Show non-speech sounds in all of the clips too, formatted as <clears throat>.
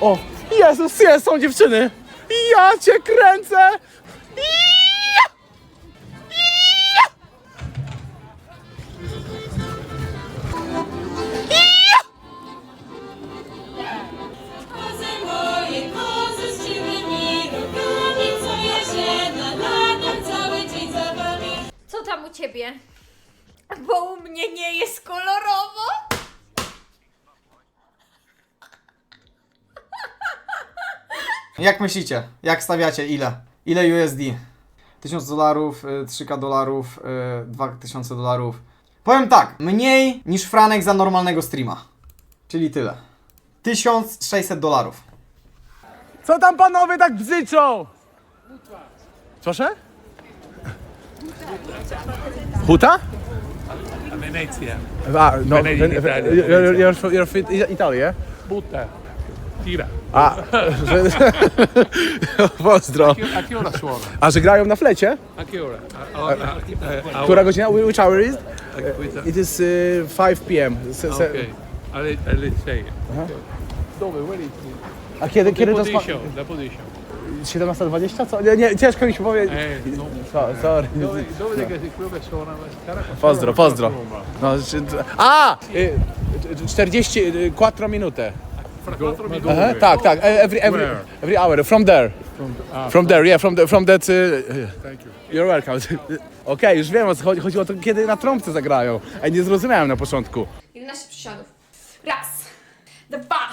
O, Jezus, jest, są dziewczyny! Ja cię kręcę! Ja! Ja! Ja! Kozy moje, kozy z siwymi rogami, co ja się cały dzień za wami. Co tam u ciebie? Bo u mnie nie jest kolorowo. Jak myślicie? Jak stawiacie? Ile? Ile USD? 1000 dolarów, y, 3k dolarów, y, 2000 dolarów. Powiem tak, mniej niż Franek za normalnego streama. Czyli tyle. 1600 dolarów. Co tam panowie tak bzyczą? Proszę? Huta? Venezia, A, no, Venezia, wen- Italia, you're, you're, you're, from- you're Italy, yeah? butta, tira. A, że... <laughs> Pozdro. A che ora suona? A że grają na flecie? A che ora? A, a, a, a, Która godzina? Which hour is? questa- It is uh, 5 p.m. Se, se, Ok, alle, alle 6. Dove? Where is A kiedy, kiedy to spa... position? La position. 17.20? Co? Nie, nie, ciężko mi się powiedzieć. Eh, no. So, sorry. Dove, dove che quello che suona la chitarra? Pozdro, pozdro. No, czy- a! y, 44 minutę. Fra quattro minuti. Aha, tak, tak. Every, every, Where? every hour. From there. Ah, From there, yeah, from, the, from that... Uh, thank you. you're welcome. <laughs> Okej, już wiem o co chodzi. Chodziło o to, kiedy na trąbce zagrają. A nie zrozumiałem na początku. 11 przysiadów. Raz, dwa,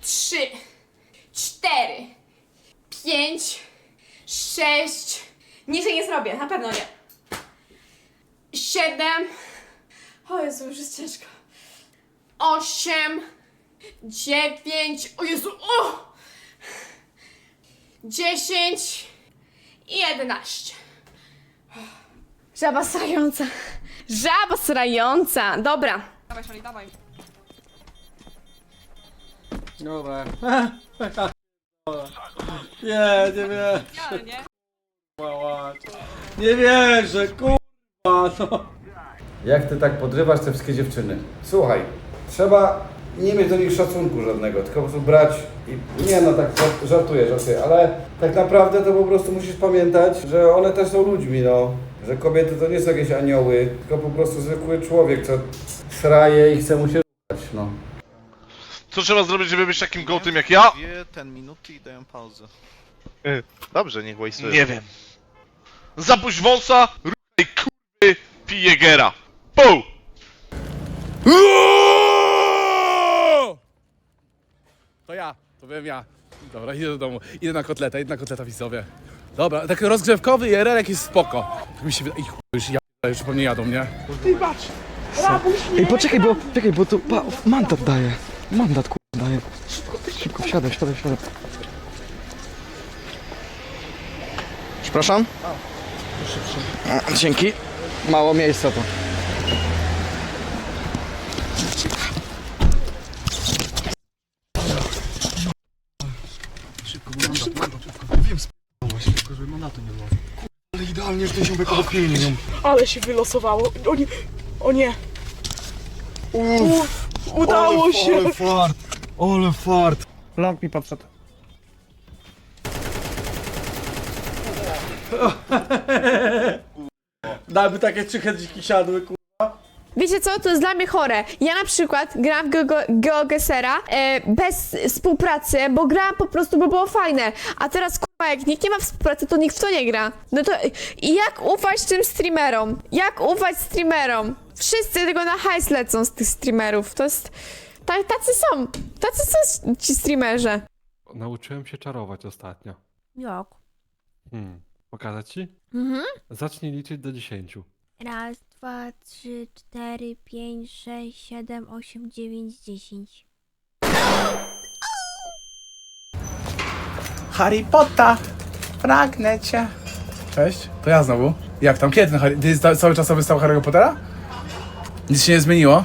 trzy, cztery, pięć, sześć. Niżej nie zrobię, na pewno nie. Siedem. O Jezu, już jest ciężko. Osiem, dziewięć. O Jezu, o! Dziesięć i jedenaście. Żaba srająca. Żaba srająca. Dobra. Dawaj, Szoli, dawaj. Dobra. <laughs> Nie, nie wierzę. Nie wierzę, kurwa, no. Jak ty tak podrywasz te wszystkie dziewczyny? Słuchaj, trzeba nie mieć do nich szacunku żadnego, tylko po prostu brać i... Nie no, tak żart- żartuję, żartuję, ale tak naprawdę to po prostu musisz pamiętać, że one też są ludźmi, no. Że kobiety to nie są jakieś anioły, tylko po prostu zwykły człowiek, co sraje i chce mu się ruchać, no. Co trzeba zrobić, żeby być takim gołtym jak ja? Dwie ten minuty i dają pauzę. Dobrze, niech waste'uje. Nie wiem. Zapuść wąsa, ruchaj kurwy, pij Jägera. Pół! Ja, to byłem ja. Dobra, idę do domu. Idę na kotleta, idę na kotleta widzowie. Dobra, taki rozgrzewkowy IRL jakiś spoko. Tak mi się wydaje, Ej, chuj, już ja, już po mnie jadą, nie? Ej, poczekaj, bo, czekaj, bo tu pa, mandat daje. Mandat kurwa daje. Szybko, wsiadaj, wsiadaj, wsiadaj. Przepraszam? A, Dzięki. Mało miejsca to. Ale idealnie, że ten ziomek opinią. Ale się wylosowało. O nie. O nie. Uff, udało się. Ale fart, ale fart. Long mi podszedł. <laughs> Dałby takie trzy dziki siadły, ku... Wiecie co? To jest dla mnie chore. Ja na przykład grałam w Geo- GeoGesera e, bez współpracy, bo grałam po prostu, bo było fajne. A teraz kurwa, jak nikt nie ma współpracy, to nikt w to nie gra. No to i jak ufać tym streamerom? Jak ufać streamerom? Wszyscy tylko na hajs lecą z tych streamerów. To jest... ta- Tacy są. Tacy są ci streamerzy. Nauczyłem się czarować ostatnio. Jak? Hmm. Pokazać ci? Mhm. Zacznij liczyć do 10. Raz, dwa, trzy, cztery, pięć, sześć, siedem, osiem, dziewięć, dziesięć. Harry Potter, pragnę cię. Cześć, to ja znowu. Jak tam, kiedy ten Harry... Ty cały czas wystał Harry'ego Pottera? Nic się nie zmieniło?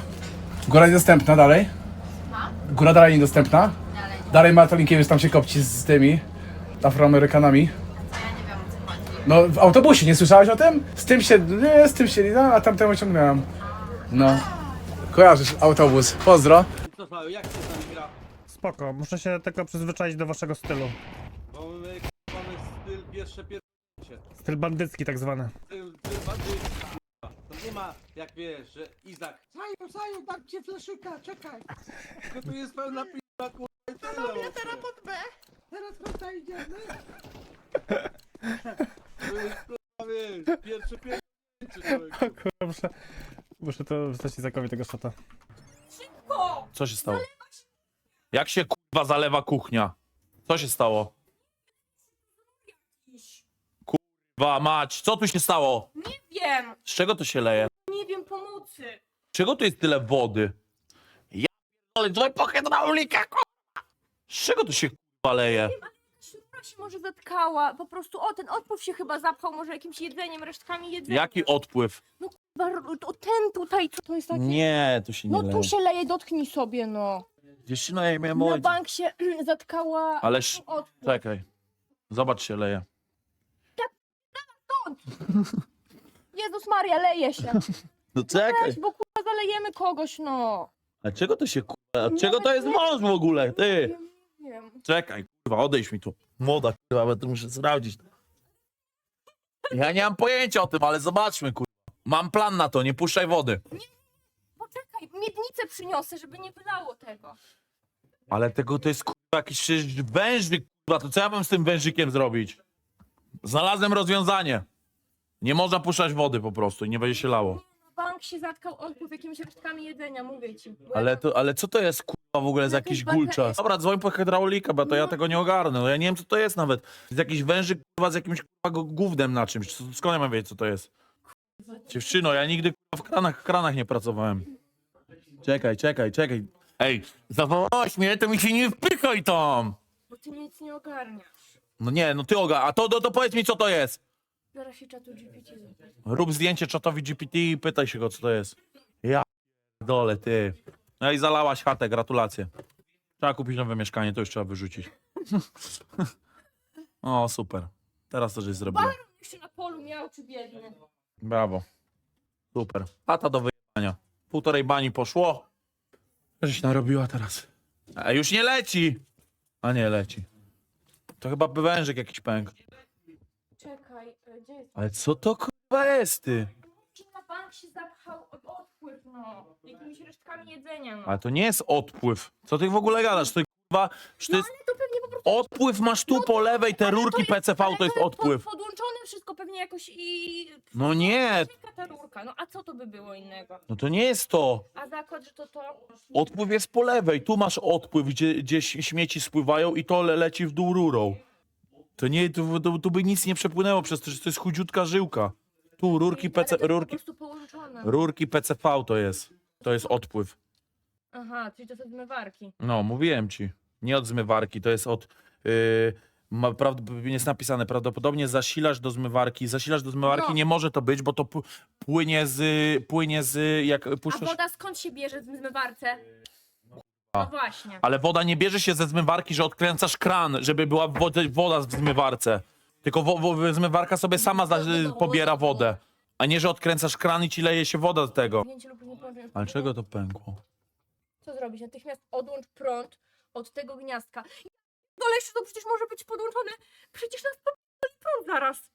Góra niedostępna dalej? Góra dalej niedostępna? Dalej Marta Linkiewicz tam się kopci z tymi afroamerykanami. No w autobusie, nie słyszałeś o tym? Z tym się, nie, z tym się, no, a tamtemu ciągnąłem. No. Kojarzysz autobus, pozdro. spoko. Muszę się tylko przyzwyczaić do waszego stylu. Bo my mamy styl pierwsze pierwsze. Styl bandycki tak zwany. Styl, styl bandycki, kurwa. To nie ma, jak wiesz, że Izak. Zaju, zaju, dam ci fleszyka, czekaj. Tylko tu jest pełna p***a, kurwa, i tyle. Ja teraz pod B. Teraz prosta idziemy. <laughs> To jest, kurwa, wiesz, pierwsze pierwsze, człowieku. Kurwa, muszę, muszę to wstać Izakowi tego szota. Co się stało? Jak się kurwa zalewa kuchnia? Co się stało? Kurwa mać, co tu się stało? Nie wiem, Z czego to się leje? nie wiem pomocy. Z czego tu jest tyle wody? Ja pierdolę, dzwoń po hydraulika, kurwa! Z czego tu się kurwa leje? Śrubka się może zatkała, po prostu o, ten odpływ się chyba zapchał może jakimś jedzeniem, resztkami jedzenia. Jaki odpływ? No kurwa, o ten tutaj, co to jest takie? Nie, tu się nie No leje. tu się leje, dotknij sobie, no. Wiesz, no ja miałem Na bank się <clears throat> zatkała Ależ, odpływ. czekaj. Zobacz się leje. <laughs> Jezus Maria, leje się. No czekaj. Weź, bo kurwa zalejemy kogoś, no. A czego to się kurwa, od czego to jest wąż w ogóle, ty? Nie wiem. Czekaj, kurwa, odejdź mi tu. Młoda, kurwa, bo to muszę sprawdzić. Ja nie mam pojęcia o tym, ale zobaczmy, kurwa. Mam plan na to, nie puszczaj wody. Poczekaj, miednicę przyniosę, żeby nie wylało tego. Ale tego to jest, kurwa, jakiś przecież wężyk, kurwa, to co ja mam z tym wężykiem zrobić? Znalazłem rozwiązanie. Nie można puszczać wody po prostu i nie będzie się lało. Bank się zatkał odpływ jakimiś resztkami jedzenia, mówię ci. Ale to, ale co to jest, kurwa, w ogóle za Jakaś jakiś gulczas? Dobra, dzwoń po hydraulika, bo to ja tego nie ogarnę. No ja nie wiem, co to jest nawet. Jest jakiś wężyk, kurwa, z jakimś, kurwa, go- gównem na czymś. Co- Skąd ja mam wiedzieć, co to jest? Dziewczyno, ja nigdy, kurwa, w kranach, kranach nie pracowałem. Czekaj, czekaj, czekaj. Ej, zawołałaś mnie, to mi się nie wpychaj tam! Bo ty nic nie ogarniasz. No nie, no ty oga, a to, to, to powiedz mi, co to jest. Zaraz się czatu GPT zapytam. Rób zdjęcie czatowi GPT i pytaj się go, co to jest. Ja dole, ty. No i zalałaś chatę, gratulacje. Trzeba kupić nowe mieszkanie, to już trzeba wyrzucić. <laughs> o, super. Teraz to żeś zrobiła. Jeszcze na polu miał, czy biedny. Brawo. Super. Chata do wyjechania. Półtorej bani poszło. Żeś narobiła teraz. A już nie leci. A nie, leci. To chyba wężyk jakiś pęk. Czekaj, e, gdzie jest? Ale co to kurwa jest, ty? Czy na bank się zapchał od odpływ, no. Jakimiś resztkami jedzenia, no. Ale to nie jest odpływ. Co ty w ogóle gadasz? To kurwa, to jest... Ale to pewnie po prostu... Odpływ masz tu po lewej, te Ale to rurki jest- PCV ale to jest pod- odpływ. Podłączone wszystko pewnie jakoś i... No nie, Jaka ta rurka? No a co to by było innego? no to nie jest to. A zakład, że to to... Odpływ jest po lewej, tu masz odpływ, gdzie, gdzie śmieci spływają i to le leci w dół rurą. To nie, tu, tu, tu by nic nie przepłynęło przez to, że to jest chudziutka żyłka. Tu rurki, PC, po rurki, prostu rurki PCV to jest. To jest odpływ. Aha, czyli to są zmywarki. No, mówiłem ci. Nie od zmywarki, to jest od... Yy, ma, prawd- jest napisane, prawdopodobnie zasilasz do zmywarki. Zasilasz do zmywarki No. nie może to być, bo to pu- płynie z... Płynie z... Jak A puszczasz... woda skąd się bierze w zmywarce? No właśnie. Ale woda nie bierze się ze zmywarki, że odkręcasz kran, żeby była woda, woda w zmywarce. Tylko wo, wo, zmywarka sobie sama za, pobiera wodę. A nie, że odkręcasz kran i ci leje się woda z tego. Lub nie Ale czego to pękło? Co zrobić? Natychmiast odłącz prąd od tego gniazdka. No jeszcze to przecież może być podłączone. Przecież nas podłączy prąd zaraz.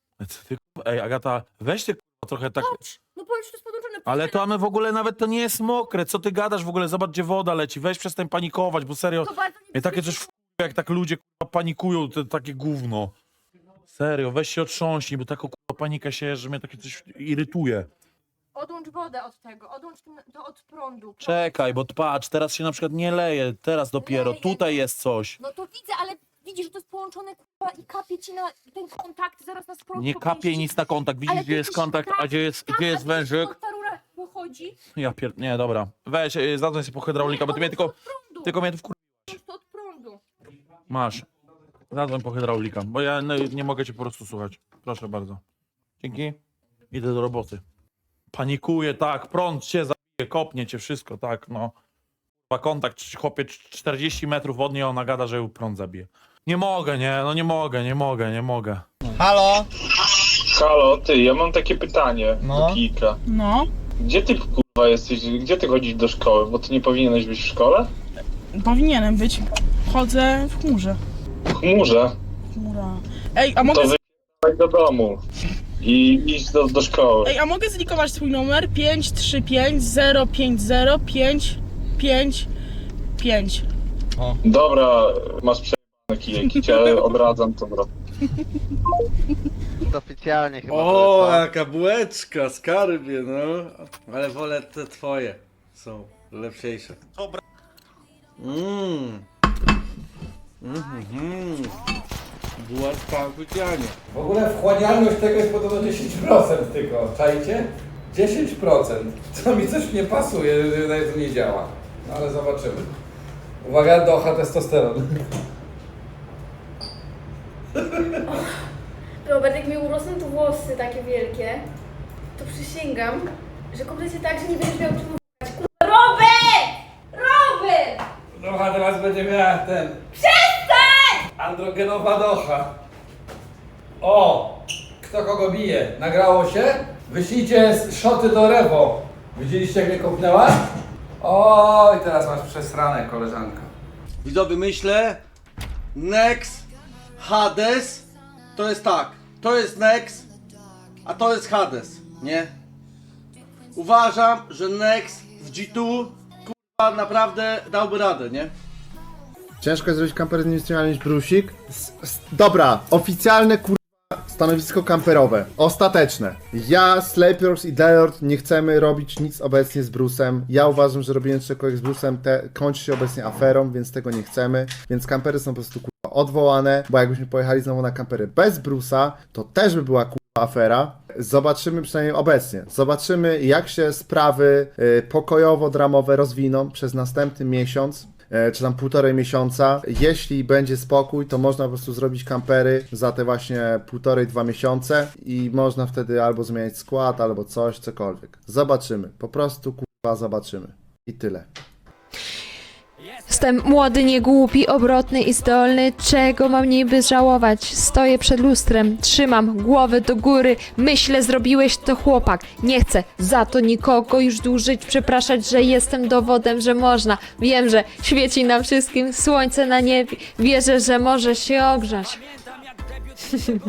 Ej, Agata, weź ty trochę tak... Patrz, no to jest podłączone. Ale to mamy w ogóle nawet to nie jest mokre. Co ty gadasz w ogóle? Zobacz, gdzie woda leci. Weź przestań panikować, bo serio... To bardzo Mnie takie coś wkurwia, jak tak ludzie kurwa, panikują, to takie gówno. Serio, weź się otrząśnij, bo taka kurwa panika się, że mnie takie coś irytuje. Odłącz wodę od tego, odłącz tym- to od prądu. Czekaj, bo patrz, teraz się na przykład nie leje, teraz dopiero, Leje. tutaj jest coś. No to widzę, ale widzisz, że to jest połączone kurwa, i kapie ci na ten kontakt, zaraz nas Nie kapie nic na kontakt, widzisz Ale gdzie jest widzisz, kontakt, tak, a gdzie jest, gdzie jest wężyk? ta rura wychodzi? Ja pier... nie, dobra, weź, y, zadzwoń się po hydraulika, bo ty mnie tylko, tylko mnie tu wkur... To od prądu. Masz, zadzwoń po hydraulika, bo ja no, nie mogę cię po prostu słuchać. Proszę bardzo. Dzięki. Idę do roboty. Panikuję, tak, prąd cię zabije, kopnie cię, wszystko, tak, no. Chyba kontakt, chłopie, 40 metrów od niej, ona gada, że ją prąd zabije. Nie mogę, nie, no nie mogę, nie mogę, nie mogę. Halo? Halo, ty, ja mam takie pytanie No. do Kika. No, Gdzie ty kurwa jesteś? Gdzie ty chodzisz do szkoły? Bo ty nie powinieneś być w szkole? powinienem być. Chodzę w chmurze. Chmurze, Chmura. Ej, a mogę, to z... wyjechać do domu i iść do, do szkoły. Ej, a mogę zlikować swój numer? 535 050 555. Dobra, masz przejebane kijeki, cię odradzam to bro. Oficjalnie chyba. O, jaka bułeczka, skarbie, no. Ale wolę te twoje. Są lepsiejsze. Dobra. Mmm. Mhm. Bułeczka oficjalnie. W ogóle wchłanialność tego jest podobno 10% tylko. Czajcie? 10%. To mi coś nie pasuje, że nawet to nie działa. No ale zobaczymy. Uwaga, docha testosteron. Robert, jak mi urosną tu włosy takie wielkie, to przysięgam, że kompletnie tak, że nie będziesz miał czym. Kurwa, Robert! Robert! Docha teraz będzie miała ten... Przestań! Androgenowa docha. O! Kto kogo bije? Nagrało się? Wyślijcie szoty do Rewo. Widzieliście jak mnie kopnęła? O, i teraz masz przesrane, koleżanka. Widzowie, myślę, Nex, Hades, to jest tak, to jest Nex, a to jest Hades, nie? Uważam, że Nex w G2 kurwa naprawdę dałby radę, nie? Ciężko zrobić kamper indywidualny niż brusik. S- s- dobra, oficjalne kurwa stanowisko kamperowe. Ostateczne. Ja, Slapers i Delord nie chcemy robić nic obecnie z Brusem. Ja uważam, że robienie czegokolwiek z Brusem kończy się obecnie aferą, więc tego nie chcemy. Więc kampery są po prostu kurwa odwołane, bo jakbyśmy pojechali znowu na kampery bez Brusa, to też by była afera. Zobaczymy przynajmniej obecnie. Zobaczymy, jak się sprawy y, pokojowo-dramowe rozwiną przez następny miesiąc e, czy tam półtorej miesiąca. Jeśli będzie spokój, to można po prostu zrobić kampery za te właśnie półtorej, dwa miesiące i można wtedy albo zmieniać skład, albo coś, cokolwiek. Zobaczymy. Po prostu kurwa zobaczymy. I tyle. Jestem młody, niegłupi, obrotny i zdolny. Czego mam niby żałować? Stoję przed lustrem, trzymam głowę do góry. Myślę, zrobiłeś to chłopak. Nie chcę za to nikogo już dłużyć, przepraszać, że jestem dowodem, że można. Wiem, że świeci nam wszystkim słońce na niebie. Wierzę, że może się ogrzać. <laughs>